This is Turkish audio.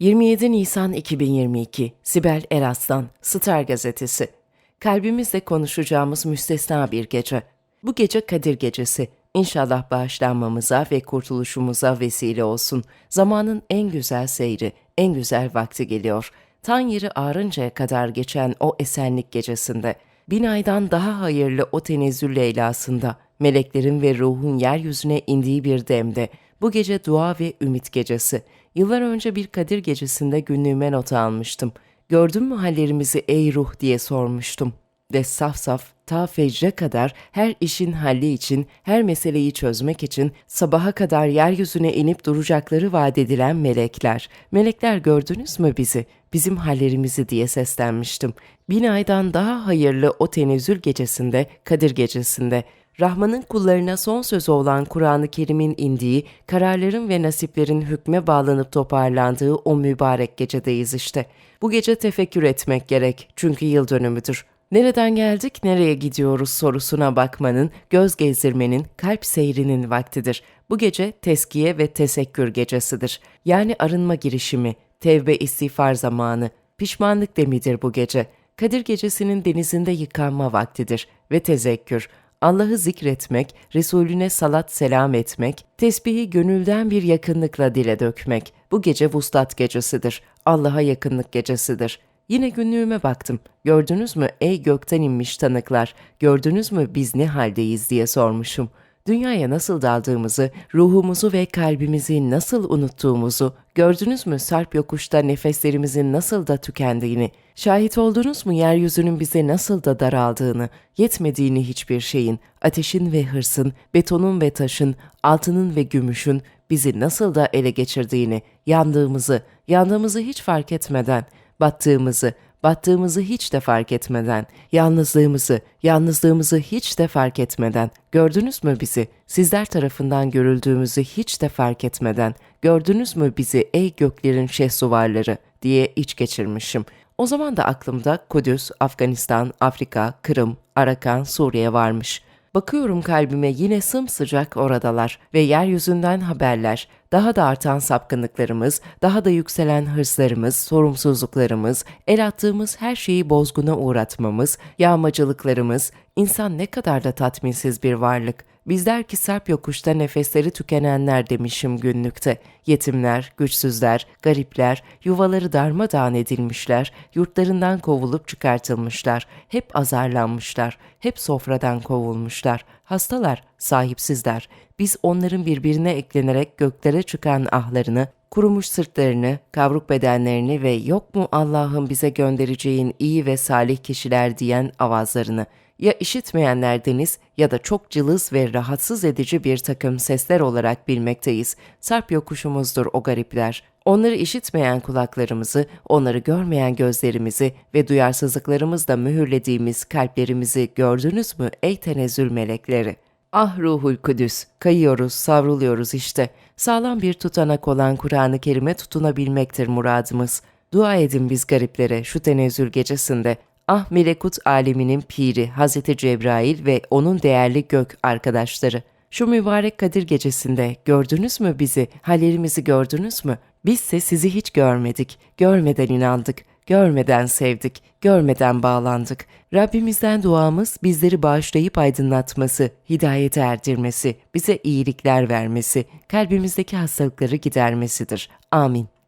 27 Nisan 2022 Sibel Eraslan Star Gazetesi Kalbimizle konuşacağımız müstesna bir gece. Bu gece Kadir Gecesi. İnşallah bağışlanmamıza ve kurtuluşumuza vesile olsun. Zamanın en güzel seyri, en güzel vakti geliyor. Tan yeri ağrıncaya kadar geçen o esenlik gecesinde. Bin aydan daha hayırlı o tenezzül leylasında. Meleklerin ve ruhun yeryüzüne indiği bir demde. Bu gece dua ve ümit gecesi. Yıllar önce bir Kadir gecesinde günlüğüme not almıştım. Gördün mü hallerimizi ey ruh diye sormuştum. Ve saf saf ta fecre kadar her işin halli için, her meseleyi çözmek için sabaha kadar yeryüzüne inip duracakları vaat edilen melekler. Melekler gördünüz mü bizi? Bizim hallerimizi diye seslenmiştim. Bin aydan daha hayırlı o tenezzül gecesinde, Kadir gecesinde, Rahman'ın kullarına son sözü olan Kur'an-ı Kerim'in indiği, kararların ve nasiplerin hükme bağlanıp toparlandığı o mübarek gecedeyiz işte. Bu gece tefekkür etmek gerek çünkü yıl dönümüdür. Nereden geldik, nereye gidiyoruz sorusuna bakmanın, göz gezdirmenin, kalp seyrinin vaktidir. Bu gece teskiye ve tesekkür gecesidir. Yani arınma girişimi, tevbe istiğfar zamanı, pişmanlık demidir bu gece. Kadir gecesinin denizinde yıkanma vaktidir ve tezekkür, Allah'ı zikretmek, Resulüne salat selam etmek, tesbihi gönülden bir yakınlıkla dile dökmek. Bu gece vuslat gecesidir. Allah'a yakınlık gecesidir. Yine günlüğüme baktım. Gördünüz mü ey gökten inmiş tanıklar, gördünüz mü biz ne haldeyiz diye sormuşum. Dünyaya nasıl daldığımızı, ruhumuzu ve kalbimizi nasıl unuttuğumuzu, gördünüz mü? Sarp yokuşta nefeslerimizin nasıl da tükendiğini, şahit oldunuz mu yeryüzünün bize nasıl da daraldığını, yetmediğini hiçbir şeyin, ateşin ve hırsın, betonun ve taşın, altının ve gümüşün bizi nasıl da ele geçirdiğini, yandığımızı, yandığımızı hiç fark etmeden, battığımızı, battığımızı hiç de fark etmeden, yalnızlığımızı, yalnızlığımızı hiç de fark etmeden, gördünüz mü bizi, sizler tarafından görüldüğümüzü hiç de fark etmeden, gördünüz mü bizi ey göklerin şehsuvarları diye iç geçirmişim. O zaman da aklımda Kudüs, Afganistan, Afrika, Kırım, Arakan, Suriye varmış.'' Bakıyorum kalbime yine sımsıcak oradalar ve yeryüzünden haberler, daha da artan sapkınlıklarımız, daha da yükselen hırslarımız, sorumsuzluklarımız, el attığımız her şeyi bozguna uğratmamız, yağmacılıklarımız, insan ne kadar da tatminsiz bir varlık. Bizler ki sarp yokuşta nefesleri tükenenler demişim günlükte. Yetimler, güçsüzler, garipler, yuvaları darmadağın edilmişler, yurtlarından kovulup çıkartılmışlar, hep azarlanmışlar, hep sofradan kovulmuşlar, hastalar, sahipsizler. Biz onların birbirine eklenerek göklere çıkan ahlarını, kurumuş sırtlarını, kavruk bedenlerini ve yok mu Allah'ın bize göndereceğin iyi ve salih kişiler diyen avazlarını, ya işitmeyenlerdeniz ya da çok cılız ve rahatsız edici bir takım sesler olarak bilmekteyiz. Sarp yokuşumuzdur o garipler. Onları işitmeyen kulaklarımızı, onları görmeyen gözlerimizi ve duyarsızlıklarımızla mühürlediğimiz kalplerimizi gördünüz mü ey tenezzül melekleri? Ah ruhul kudüs, kayıyoruz, savruluyoruz işte. Sağlam bir tutanak olan Kur'an-ı Kerim'e tutunabilmektir muradımız. Dua edin biz gariplere şu tenezzül gecesinde. Ah melekut aleminin piri Hazreti Cebrail ve onun değerli gök arkadaşları. Şu mübarek Kadir gecesinde gördünüz mü bizi, hallerimizi gördünüz mü? Bizse sizi hiç görmedik, görmeden inandık, görmeden sevdik, görmeden bağlandık. Rabbimizden duamız bizleri bağışlayıp aydınlatması, hidayete erdirmesi, bize iyilikler vermesi, kalbimizdeki hastalıkları gidermesidir. Amin.